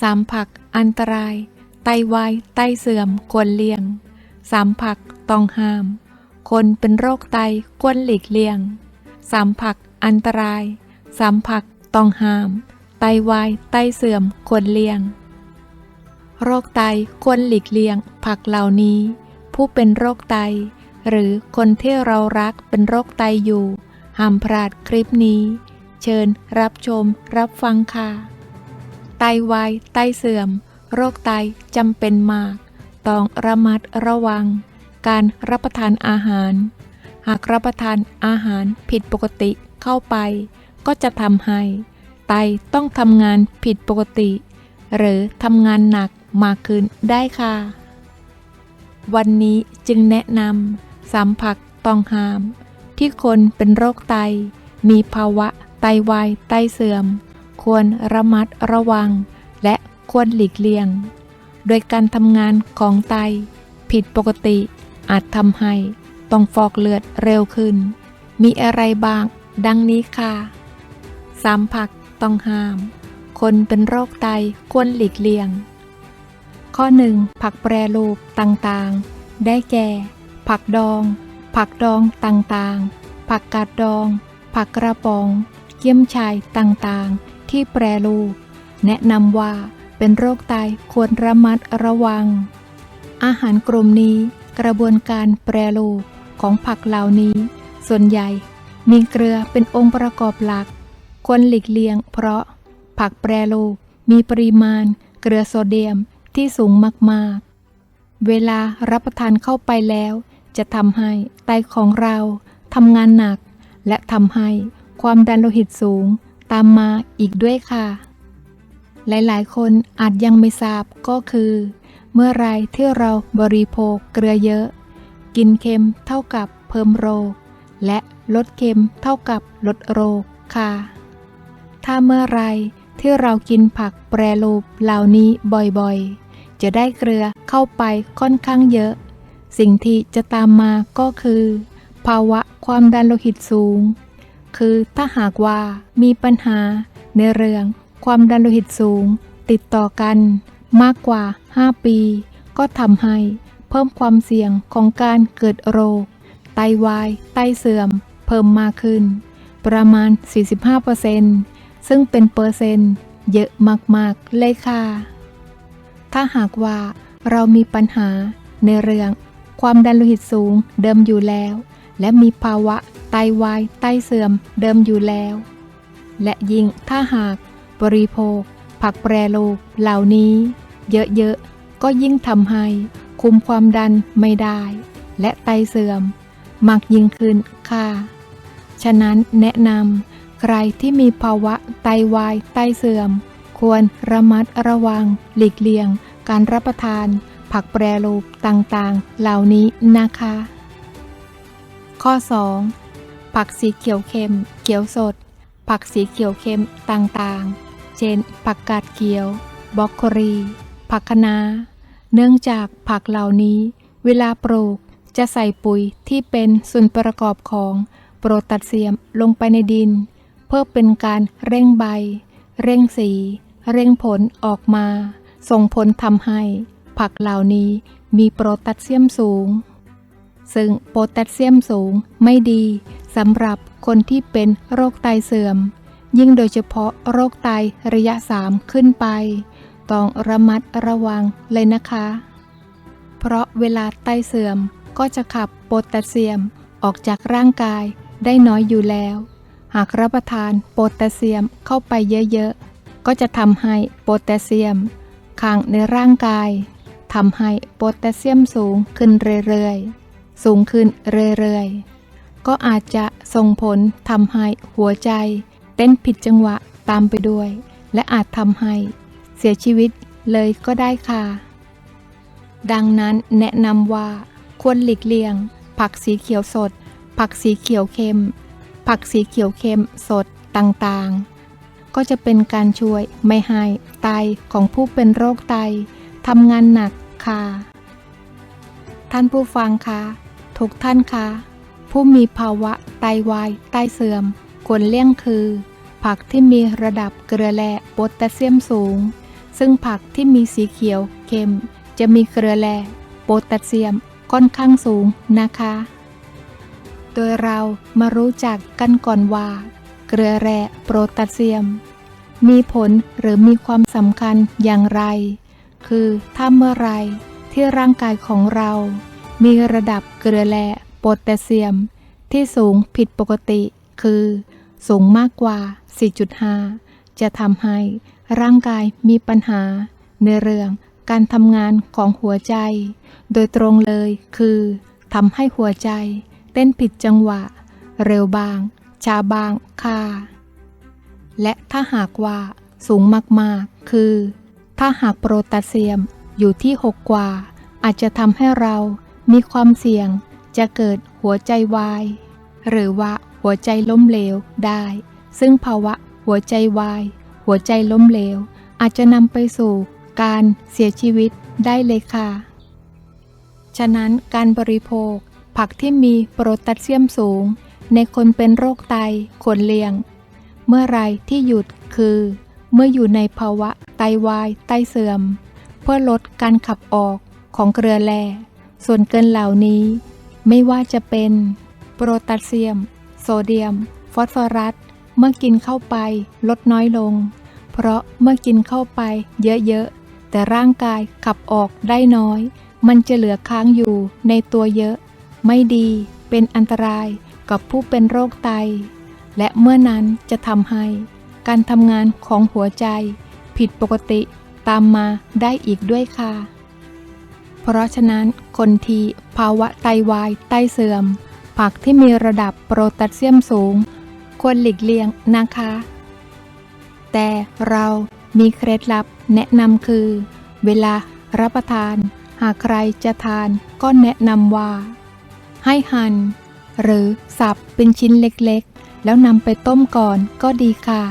สามผัก อันตราย ไตวาย ไตเสื่อมควรเลี่ยง สามผักต้องห้าม คนเป็นโรคไตควรหลีกเลี่ยง สามผัก อันตราย สามผักต้องห้าม ไตวาย ไตเสื่อมควรเลี่ยง โรคไตควรหลีกเลี่ยง ผักเหล่านี้ ผู้เป็นโรคไต หรือคนที่เรารักเป็นโรคไตอยู่ห้ามพลาดคลิปนี้ เชิญรับชมรับฟังค่ะ ไตวาย ไตเสื่อม โรคไตจำเป็นมาก ต้องระมัดระวัง การรับประทานอาหาร หากรับประทานอาหารผิดปกติเข้าไป ก็จะทำให้ ไตต้องทำงานผิดปกติ หรือทำงานหนักมากขึ้นได้ค่ะ วันนี้จึงแนะนำสามผักต้องห้าม ที่คนเป็นโรคไต มีภาวะไตวาย ไตเสื่อม ควรระมัดระวัง และควรหลีกเลี่ยง โดยการทำงานของไต ผิดปกติ อาจทำให้ต้องฟอกเลือดเร็วขึ้น มีอะไรบ้าง ดังนี้ค่ะ สามผักต้องห้าม คนเป็นโรคไตควรหลีกเลี่ยง ข้อ 1. ผักแปรรูปต่างๆ ได้แก่ ผักดอง ผักดองต่างๆ ผักกาดดอง ผักกระป๋องเยี่ยมชายต่างๆ ที่แปรรูแนะนำว่าเป็นโรคไตควรระมัดระวัง อาหารกลุ่มนี้กระบวนการแปรรูปของผักเหล่านี้ ส่วนใหญ่มีเกลือเป็นองค์ประกอบหลัก ควรหลีกเลี่ยงเพราะผักแปรรูปมีปริมาณเกลือโซเดียมที่สูงมากๆ เวลารับประทานเข้าไปแล้ว จะทำให้ไตของเราทำงานหนัก และทำให้ความดันโลหิตสูง ตามมาอีกด้วยค่ะ หลายๆ คนอาจยังไม่ทราบก็คือ เมื่อไรที่เราบริโภคเกลือเยอะ กินเค็มเท่ากับเพิ่มโรค และลดเค็มเท่ากับลดโรคค่ะ ถ้าเมื่อไรที่เรากินผักแปรรูปเหล่านี้บ่อยๆ จะได้เกลือเข้าไปค่อนข้างเยอะ สิ่งที่จะตามมาก็คือ ภาวะความดันโลหิตสูง คือถ้าหากว่ามีปัญหาในเรื่อง ความดันโลหิตสูง ติดต่อกันมากกว่า 5 ปี ก็ทำให้เพิ่มความเสี่ยงของการเกิดโรค ไตวาย ไตเสื่อม เพิ่มมากขึ้น ประมาณ 45%ซึ่งเป็นเปอร์เซ็นต์เยอะมาก ๆ เลยค่ะ ถ้าหากว่าเรามีปัญหาในเรื่อง ความดันโลหิตสูงเดิมอยู่แล้ว และมีภาวะ ตวายไตเสื่อมเดิมอยู่แล้ว และยิ่งถ้าหากบริโภค ผักแปรรูปเหล่านี้ เยอะๆ ก็ยิ่งทำให้คุมความดันไม่ได้ และไตเสื่อมมากยิ่งขึ้นค่ะ ฉะนั้นแนะนำใครที่มีภาวะไตวายไตเสื่อม ควรระมัดระวัง หลีกเลี่ยง การรับประทาน ผักแปรรูปต่างๆ เหล่านี้นะคะ ข้อ 2. ผักสีเขียวเข้มเขียวสด ผักสีเขียวเข้มต่างๆ เช่น ผักกาดเขียวบรอกโคลีผักคะน้า เนื่องจากผักเหล่านี้ เวลาปลูกจะใส่ปุ๋ยที่เป็นส่วนประกอบของโปรตัสเซียมลงไปในดิน เพื่อเป็นการเร่งใบ เร่งสี เร่งผลออกมา ส่งผลทำให้ ผักเหล่านี้มีโปรตัสเซียมสูง ซึ่งโปรตัสเซียมสูงไม่ดี สำหรับคนที่เป็นโรคไตเสื่อม ยิ่งโดยเฉพาะโรคไตระยะ 3 ขึ้นไป ต้องระมัดระวังเลยนะคะ เพราะเวลาไตเสื่อมก็จะขับโพแทสเซียมออกจากร่างกายได้น้อยอยู่แล้ว หากรับประทานโพแทสเซียมเข้าไปเยอะๆ ก็จะทำให้โพแทสเซียมค้างในร่างกายทำให้โพแทสเซียมสูงขึ้นเรื่อยๆ สูงขึ้นเรื่อยๆ ก็อาจจะส่งผลทำให้หัวใจ เต้นผิดจังหวะตามไปด้วย และอาจทำให้เสียชีวิตเลยก็ได้ค่ะ ดังนั้นแนะนำว่าควรหลีกเลี่ยง ผักสีเขียวสด ผักสีเขียวเข้มผักสีเขียวเข้มสดต่างๆ ก็จะเป็นการช่วยไม่ให้ไตของผู้เป็นโรคไตทำงานหนักค่ะ ท่านผู้ฟังคะทุกท่านคะ ผู้มีภาวะไตวายไตเสื่อม ควรเลี่ยงคือ ผักที่มีระดับเกลือแร่โพแทสเซียมสูง ซึ่งผักที่มีสีเขียวเค็ม จะมีเกลือแร่โพแทสเซียมค่อนข้างสูงนะคะ โดยเรามารู้จักกันก่อนว่า เกลือแร่โพแทสเซียม มีผลหรือมีความสำคัญอย่างไร คือถ้าเมื่อไรที่ร่างกายของเรา มีระดับเกลือแร่โแทสเซียม ที่สูงผิดปกติ คือ สูงมากกว่า 4.5 จะทำให้ร่างกายมีปัญหา ในเรื่องการทำงานของหัวใจ โดยตรงเลยคือทำให้หัวใจ เต้นผิดจังหวะ เร็วบางช้าบางค่ะและถ้าหากว่าสูงมากๆ คือ ถ้าหากโพแทสเซียมอยู่ที่ 6 กว่า อาจจะทำให้เรามีความเสี่ยง จะเกิดหัวใจวาย หรือว่าหัวใจล้มเหลวได้ ซึ่งภาวะหัวใจวาย หัวใจล้มเหลว อาจจะนำไปสู่การเสียชีวิตได้เลยค่ะ ฉะนั้นการบริโภค ผักที่มีโพแทสเซียมสูง ในคนเป็นโรคไตควรเลี่ยง เมื่อไรที่หยุดคือ เมื่ออยู่ในภาวะไตวาย ไตเสื่อม เพื่อลดการขับออกของเกลือแร่ส่วนเกินเหล่านี้ ไม่ว่าจะเป็นโพแทสเซียม โซเดียม ฟอสฟอรัส เมื่อกินเข้าไปลดน้อยลง เพราะเมื่อกินเข้าไปเยอะๆ แต่ร่างกายขับออกได้น้อย มันจะเหลือค้างอยู่ในตัวเยอะ ไม่ดีเป็นอันตรายกับผู้เป็นโรคไต และเมื่อนั้นจะทำให้ การทำงานของหัวใจ ผิดปกติตามมาได้อีกด้วยค่ะ เพราะฉะนั้นคนที่ภาวะไตวายไตเสื่อม ผักที่มีระดับโพแทสเซียมสูง ควรหลีกเลี่ยงนะคะ แต่เรามีเคล็ดลับแนะนำคือ เวลารับประทาน หากใครจะทานก็แนะนำว่า ให้หั่นหรือสับเป็นชิ้นเล็กๆ แล้วนำไปต้มก่อนก็ดีค่ะ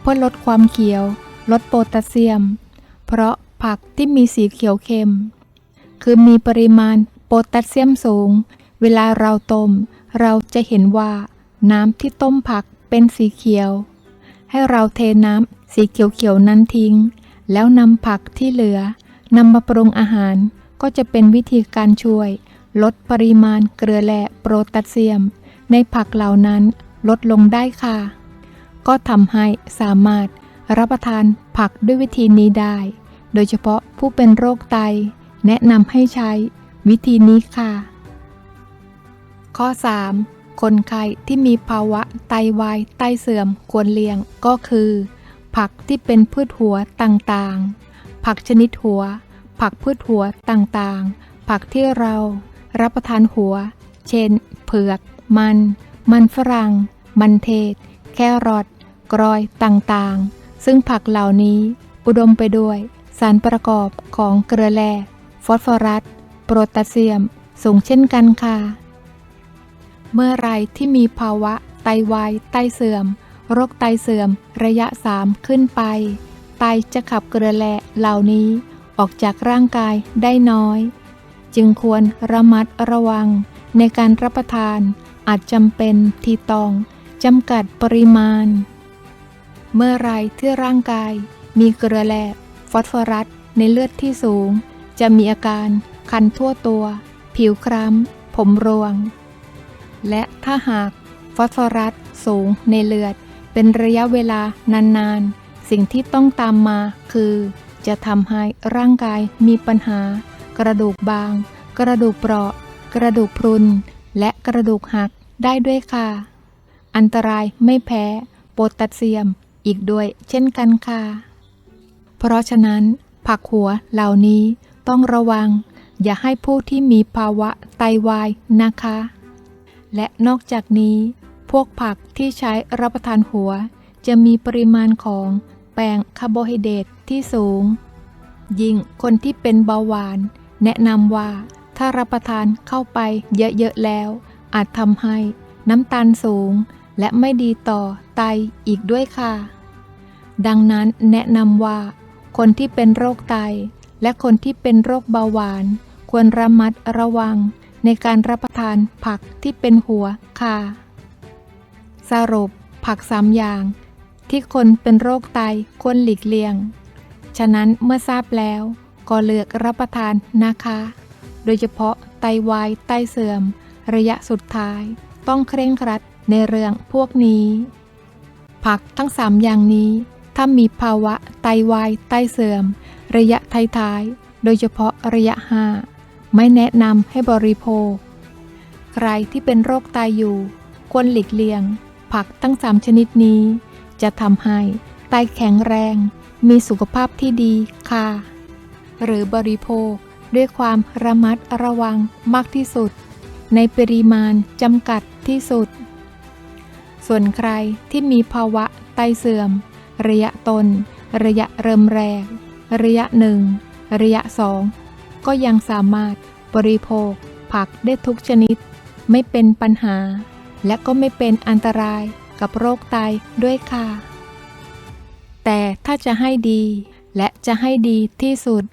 เพื่อลดความเขียว ลดโพแทสเซียม เพราะผักที่มีสีเขียวเข้ม คือมีปริมาณโพแทสเซียมสูง เวลาเราต้ม เราจะเห็นว่า น้ำที่ต้มผักเป็นสีเขียว ให้เราเทน้ำสีเขียวๆนั้นทิ้ง แล้วนำผักที่เหลือนำมาปรุงอาหารก็จะเป็นวิธีการช่วย ลดปริมาณเกลือแร่โพแทสเซียม ในผักเหล่านั้นลดลงได้ค่ะ ก็ทำให้สามารถรับประทานผักด้วยวิธีนี้ได้ โดยเฉพาะผู้เป็นโรคไต แนะนำให้ใช้วิธีนี้ค่ะ ข้อ 3. คนไข้ที่มีภาวะไตวายไตเสื่อมควรเลี่ยงก็คือ ผักที่เป็นพืชหัวต่างๆ ผักชนิดหัว ผักพืชหัวต่างๆ ผักที่เรารับประทานหัว เช่น เผือก มัน มันฝรั่ง มันเทศ แครอทกรอยต่างๆ ซึ่งผักเหล่านี้อุดมไปด้วยสารประกอบของเกลือแร่ ฟอสฟอรัสโพแทสเซียม สูงเช่นกันค่ะ เมื่อไรที่มีภาวะ ไตวาย ไตเสื่อม โรคไตเสื่อม ระยะ 3 ขึ้นไป ไตจะขับเกลือแร่เหล่านี้ออกจากร่างกายได้น้อย จึงควรระมัดระวัง ในการรับประทานอาจจำเป็นที่ต้องจำกัดปริมาณ เมื่อไรที่ร่างกายมีเกลือแร่ฟอสฟอรัสในเลือดที่สูง จะมีอาการคันทั่วตัว ผิวคล้ำ ผมรวง และถ้าหากฟอสฟอรัสสูงในเลือด เป็นระยะเวลานานๆ สิ่งที่ต้องตามมาคือ จะทำให้ร่างกายมีปัญหา กระดูกบาง กระดูกเปราะ กระดูกพรุน และกระดูกหักได้ด้วยค่ะ อันตรายไม่แพ้โพแทสเซียมอีกด้วยเช่นกันค่ะ เพราะฉะนั้นผักหัวเหล่านี้ ต้องระวัง อย่าให้ผู้ที่มีภาวะไตวายนะคะ และนอกจากนี้ พวกผักที่ใช้รับประทานหัว จะมีปริมาณของแป้งคาร์โบไฮเดรตที่สูง ยิ่งคนที่เป็นเบาหวาน แนะนำว่าถ้ารับประทานเข้าไปเยอะๆแล้ว อาจทำให้น้ำตาลสูง และไม่ดีต่อไตอีกด้วยค่ะ ดังนั้นแนะนำว่า คนที่เป็นโรคไต และคนที่เป็นโรคเบาหวาน ควรระมัดระวัง ในการรับประทานผักที่เป็นหัวค่ะ สรุปผักสามอย่าง ที่คนเป็นโรคไตควรหลีกเลี่ยง ฉะนั้นเมื่อทราบแล้วก็เลือกรับประทานนะคะ โดยเฉพาะไตวายไตเสื่อม ระยะสุดท้าย ต้องเคร่งครัดในเรื่องพวกนี้ ผักทั้งสามอย่างนี้ ถ้ามีภาวะไตวายไตเสื่อม ระยะท้ายๆ โดยเฉพาะระยะห้าไม่แนะนำให้บริโภค ใครที่เป็นโรคไตอยู่ ควรหลีกเลี่ยง ผักทั้งสามชนิดนี้ จะทำให้ไตแข็งแรง มีสุขภาพที่ดีค่ะ หรือบริโภคด้วยความระมัดระวังมากที่สุด ในปริมาณจำกัดที่สุด ส่วนใครที่มีภาวะไตเสื่อม ระยะต้นระยะเริ่มแรก ระยะหนึ่งระยะสองก็ยังสามารถบริโภค ผักได้ทุกชนิด ไม่เป็นปัญหา และก็ไม่เป็นอันตรายกับโรคไตด้วยค่ะ แต่ถ้าจะให้ดีและจะให้ดีที่สุด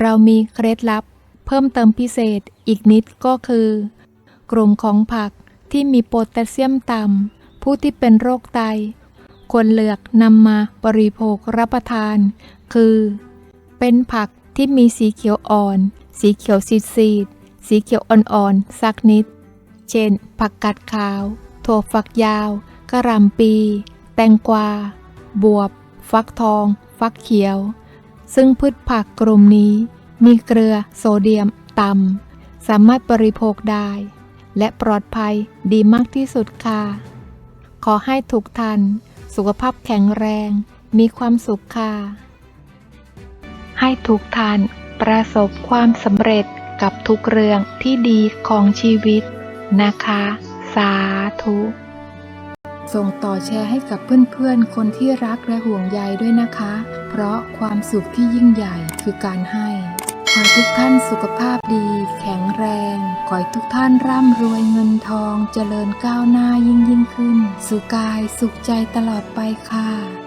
เรามีเคล็ดลับ เพิ่มเติมพิเศษอีกนิดก็คือ กลุ่มของผักที่มีโพแทสเซียมต่ำผู้ที่เป็นโรคไตควรเลือกนำมาบริโภครับประทาน คือ เป็นผักที่มีสีเขียวอ่อน สีเขียวซีดซีดสีเขียวอ่อนๆ สักนิด เช่น ผักกาดขาว ถั่วฝักยาว กระหล่ำปี แตงกวา บวบ ฟักทอง ฟักเขียว ซึ่งพืชผักกลุ่มนี้ มีเกลือโซเดียมต่ำ สามารถบริโภคได้ และปลอดภัยดีมากที่สุดค่ะ ขอให้ทุกท่านสุขภาพแข็งแรง มีความสุขค่ะ ให้ทุกท่านประสบความสำเร็จกับทุกเรื่องที่ดีของชีวิตนะคะ สาธุ ส่งต่อแชร์ให้กับเพื่อนๆ คนที่รักและห่วงใยด้วยนะคะ เพราะความสุขที่ยิ่งใหญ่คือการให้ขอทุกท่านสุขภาพดี แข็งแรงขอให้ทุกท่านร่ำรวยเงินทองเจริญก้าวหน้ายิ่งยิ่งขึ้น สุขกายสุขใจตลอดไปค่ะ